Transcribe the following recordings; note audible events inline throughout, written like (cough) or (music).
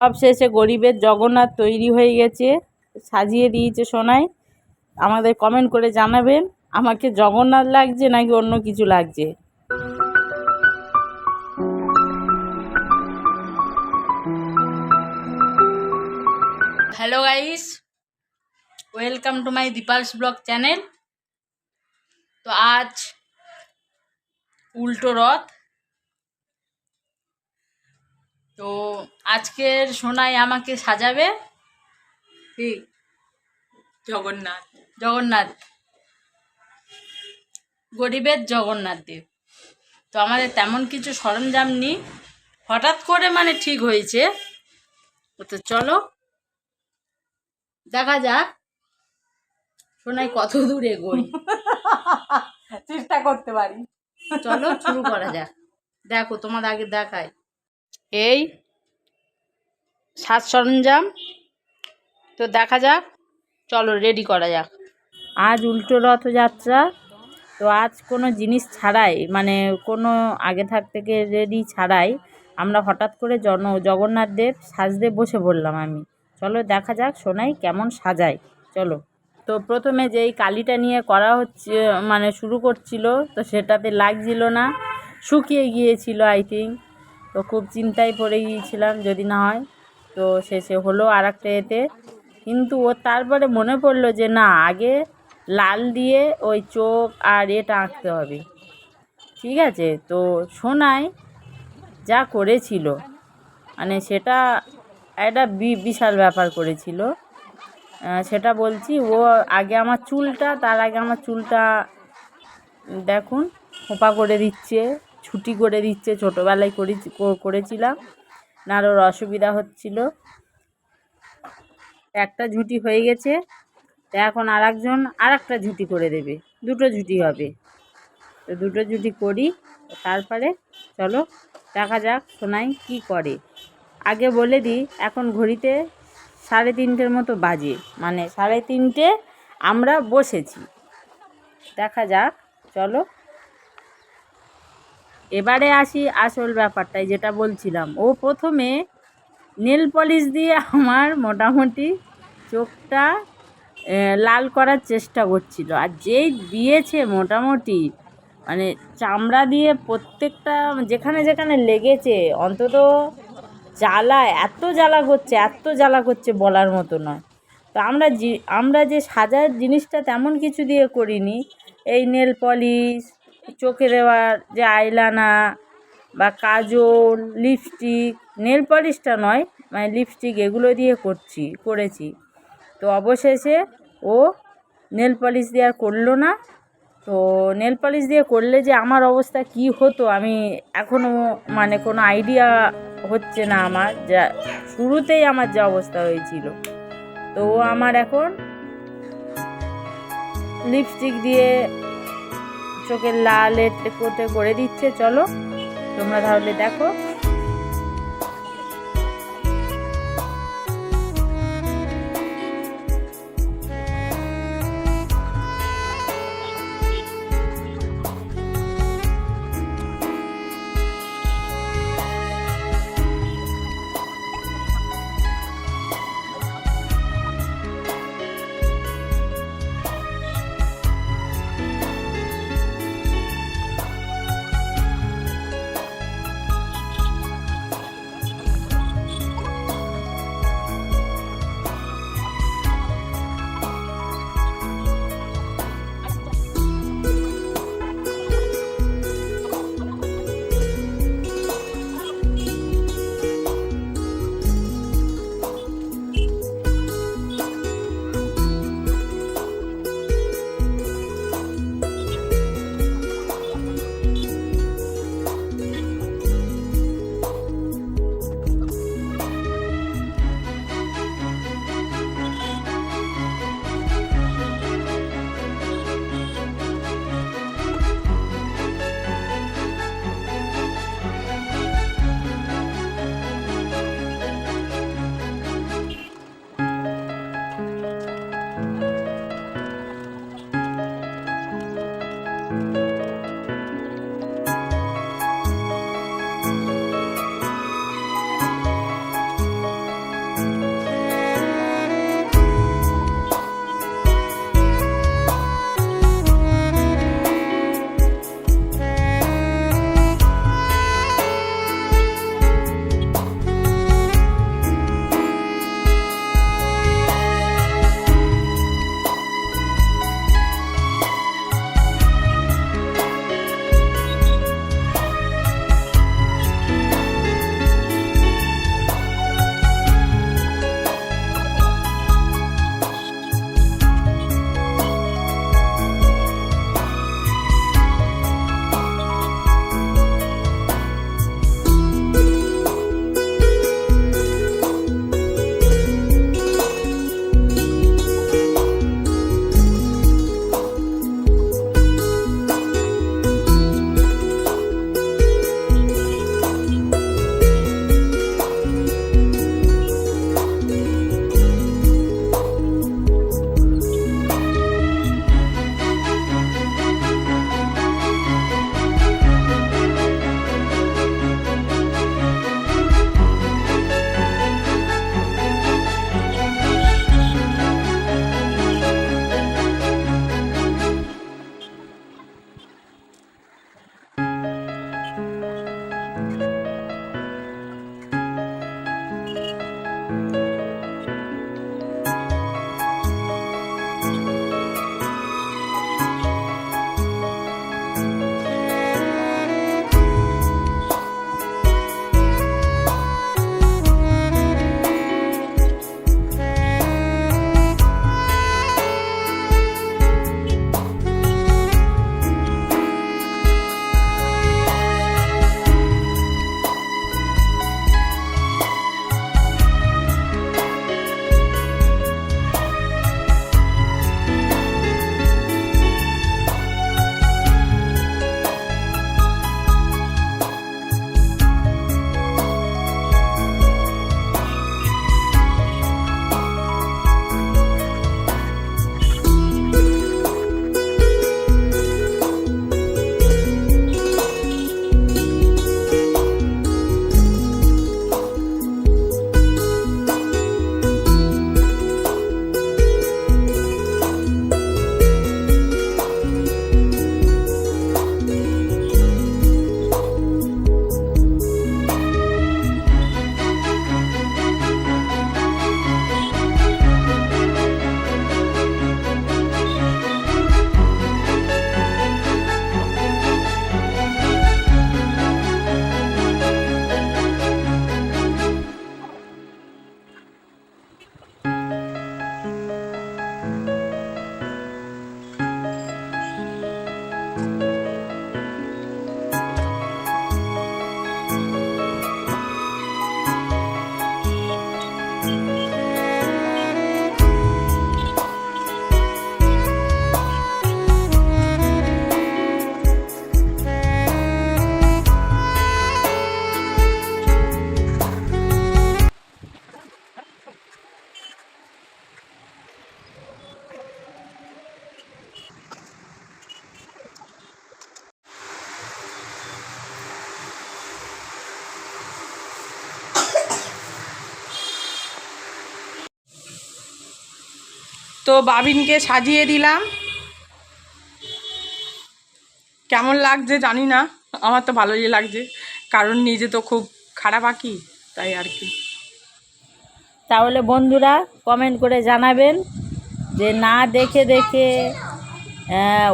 সব শেষে গরিবের জগন্নাথ তৈরি হয়ে গেছে। সাজিয়ে দিয়েছে সোনাই আমাদের কমেন্ট করে জানাবেন, আমাকে জগন্নাথ লাগছে নাকি অন্য কিছু লাগছে? Hello guys welcome to my Dipal's blog channel তো আজ উল্টো রথ। তো আজকের সোনাই আমাকে সাজাবে? ঠিক জগন্নাথ। জগন্নাথ। গরিবের জগন্নাথ দেব। তো আমাদের তেমন কিছু সরঞ্জাম নেই। হঠাৎ করে মানে ঠিক হয়েছে। তো চলো দেখা যাক। সোনাই কত দূরে এগোই (laughs) চেষ্টা করতে পারি। চলো শুরু করা যাক। দেখো তোমার আগে দেখায় এই সাজ সরঞ্জাম। তো দেখা যাক, চলো রেডি করা যাক। আজ উল্টো রথযাত্রা, তো আজ কোনো জিনিস ছাড়াই মানে কোনো আগে থাক থেকে রেডি ছাড়াই আমরা হঠাৎ করে জন, জগন্নাথ দেব সাজতে বসে পড়লাম আমি। চলো দেখা যাক সোনাই কেমন সাজায়। চলো। তো প্রথমে যেই কালিটা নিয়ে করা হচ্ছে মানে শুরু করছিল, তো সেটাতে লাগছিল না। শুকিয়ে গিয়েছিল আই থিঙ্ক তো খুব চিন্তায় পড়ে গিয়েছিলাম যদি না হয়। তো শেষে হলো আর একটা এতে। কিন্তু ও তারপরে মনে পড়ল যে না, আগে লাল দিয়ে ওই চোখ আর এটা আঁকতে হবে। ঠিক আছে? তো সোনায় যা করেছিল মানে সেটা একটা বিশাল ব্যাপার করেছিল। সেটা বলছি, ও আগে আমার চুলটা, তার আগে আমার চুলটা দেখুন, খোপা করে দিচ্ছে। ছুটি করে দিচ্ছে, ছোটোবেলায় করি করেছিলাম। না ওর অসুবিধা হচ্ছিল। একটা ঝুঁটি হয়ে গেছে, তো এখন আর একজন আর একটা ঝুঁটি করে দেবে। দুটো ঝুঁটি হবে। তো দুটো ঝুঁটি করি, তারপরে চলো, দেখা যাক সোনাই কি করে। আগে বলে দিই, এখন ঘড়িতে সাড়ে তিনটের মতো বাজে। মানে সাড়ে তিনটে আমরা বসেছি। দেখা যাক, চলো। এবারে আসি আসল ব্যাপারটাই, যেটা বলছিলাম। ও প্রথমে নেল পলিশ দিয়ে আমার মোটামুটি চোখটা লাল করার চেষ্টা করছিল। আর যেই দিয়েছে মোটামুটি মানে চামড়া দিয়ে প্রত্যেকটা, যেখানে যেখানে লেগেছে, অন্তত জ্বালা এত জ্বালা করছে, এত জ্বালা করছে বলার মতো নয়। তো আমরা আমরা যে সাজার জিনিসটা তেমন কিছু দিয়ে করিনি। এই নেল পলিশ চোখে দেওয়ার যে আইলানা বা কাজল লিপস্টিক নেল পলিশটা নয় মানে লিপস্টিক এগুলো দিয়ে করছি, করেছি। তো অবশেষে ও নেল পলিশ দিয়ে আর করল না। তো নেল পলিশ দিয়ে করলে যে আমার অবস্থা কি হতো, আমি এখনও মানে কোনো আইডিয়া হচ্ছে না আমার, যা শুরুতেই আমার যা অবস্থা হয়েছিল। তো ও আমার এখন লিপস্টিক দিয়ে চোখের লাল কোটে করে দিচ্ছে চলো। তোমরা তাহলে দেখো। তো বাবিনকে সাজিয়ে দিলাম। কেমন লাগছে জানি না আমার তো ভালোই লাগছে। কারণ নিজে তো খুব খারাপ আঁকি তাই আর কি। তাহলে বন্ধুরা কমেন্ট করে জানাবেন যে না দেখে দেখে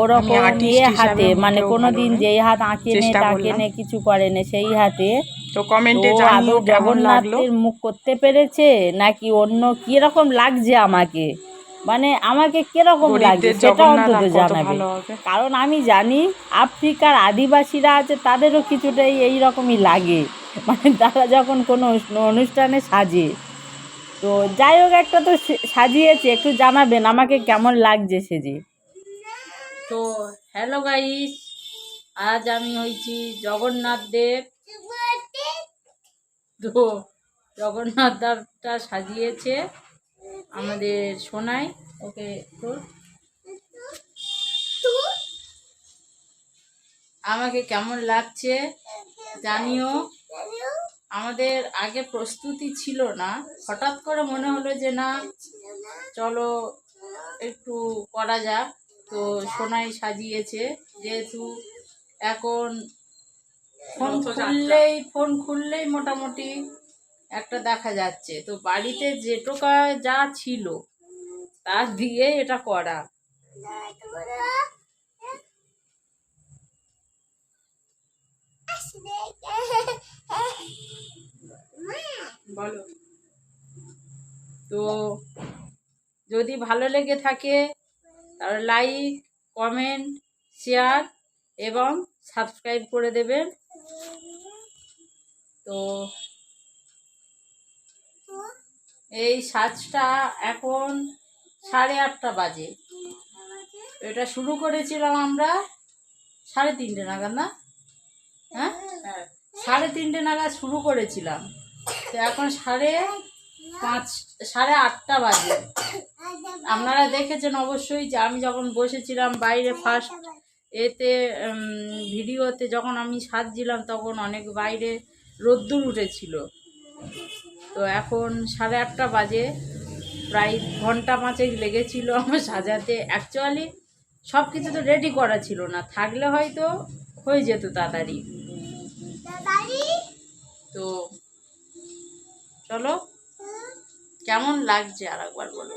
ওরকম ইয়ে হাতে মানে কোনো দিন যেই হাত আঁকে নে তাকে নে কিছু করে নে সেই হাতে। তো কমেন্টে জানিও কেমন লাগল। মুখ করতে পেরেছে নাকি অন্য কি কীরকম লাগছে আমাকে? মানে আমাকে কীরকম লাগছে গরিবদের সেটা অন্তত জানাবে। কারণ আমি জানি আফ্রিকার আদিবাসীরা আছে তাদেরও কিছুটাই এই রকমই লাগে। মানে তারা যখন কোনো অনু- অনুষ্ঠানে সাজে। তো যাই হোক একটা তো সাজিয়েছে একটু জানাবেন আমাকে কেমন লাগছে সেজে। তো হ্যালো গাইস আজ আমি হয়েছি জগন্নাথ দেব। তো জগন্নাথ দেবটা সাজিয়েছে। আমাদের সোনাই ওকে তোর? আমাকে কেমন লাগছে জানিও। আমাদের আগে প্রস্তুতি ছিল না। হঠাৎ করে মনে হলো যে না চলো একটু করা যাক। তো সোনাই সাজিয়েছে যেহেতু এখন ফোন খুললেই ফোন খুললেই মোটামুটি একটা দেখা যাচ্ছে। তো বাড়িতে যেটুকা যা ছিল তা দিয়ে এটা করা। বলো। তো যদি ভালো লেগে থাকে, তাহলে লাইক কমেন্ট শেয়ার এবং সাবস্ক্রাইব করে দেবেন। তো এই সাজটা এখন সাড়ে আটটা বাজে। এটা শুরু করেছিলাম আমরা সাড়ে তিনটে নাগাদ না? হ্যাঁ? সাড়ে তিনটে নাগাদ শুরু করেছিলাম। তো এখন সাড়ে পাঁচ, সাড়ে আটটা বাজে। আপনারা দেখেছেন অবশ্যই যে আমি যখন বসেছিলাম বাইরে ফার্স্ট এতে ভিডিওতে যখন আমি সাজছিলাম তখন অনেক বাইরে রোদ্দুর উঠেছিল। তো এখন সাড়ে আটটা বাজে প্রায় ঘণ্টা পাঁচেক লেগেছিল আমার সাজাতে। অ্যাকচুয়ালি সব কিছু তো রেডি করা ছিল না থাকলে হয়তো হয়ে যেত তাড়াতাড়ি। তো চলো কেমন লাগছে আর একবার বলো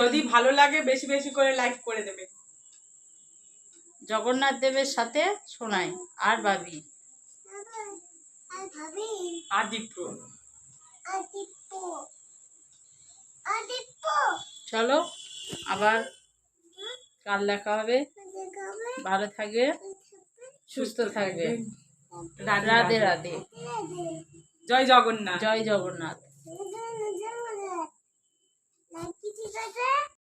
যদি ভালো লাগে বেশি বেশি করে লাইক করে দেবে। জগন্নাথ দেবের সাথে শোনাই আর দীপ্র চলো আবার কাল দেখা হবে। ভালো থাকবে সুস্থ থাকবে। রাধে। রাধে। জয় জগন্নাথ। জয় জগন্নাথ।